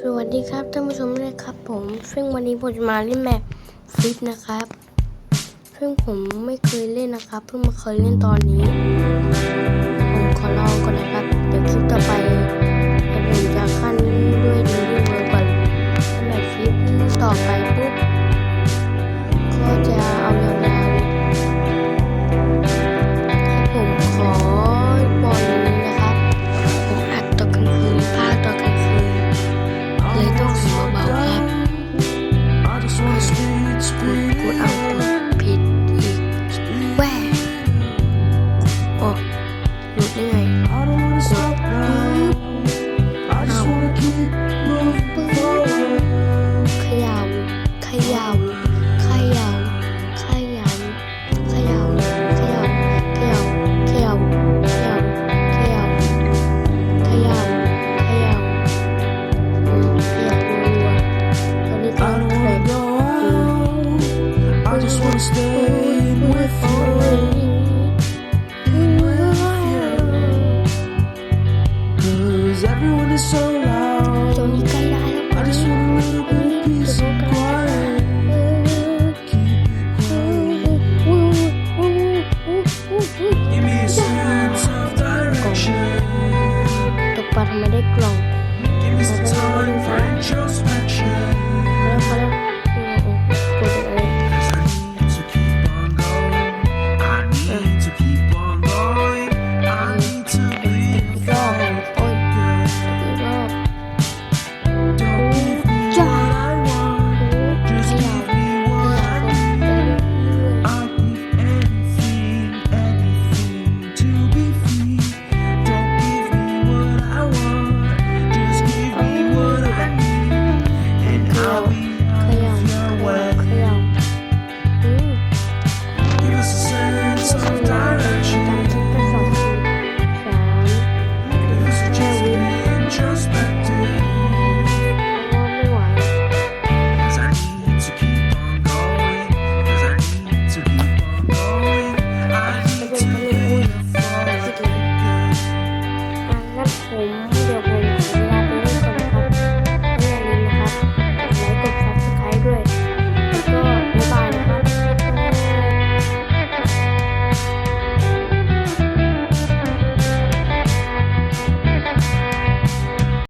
สวัสดีครับท่านผู้ชมด้วยครับผมซึ่งวันนี้ผมจะมาเล่นแบบฟิตนะครับซึ่งผมไม่เคยเล่นนะครับ เพิ่งมาเคยเล่นตอนนี้ ไม่ได้กลง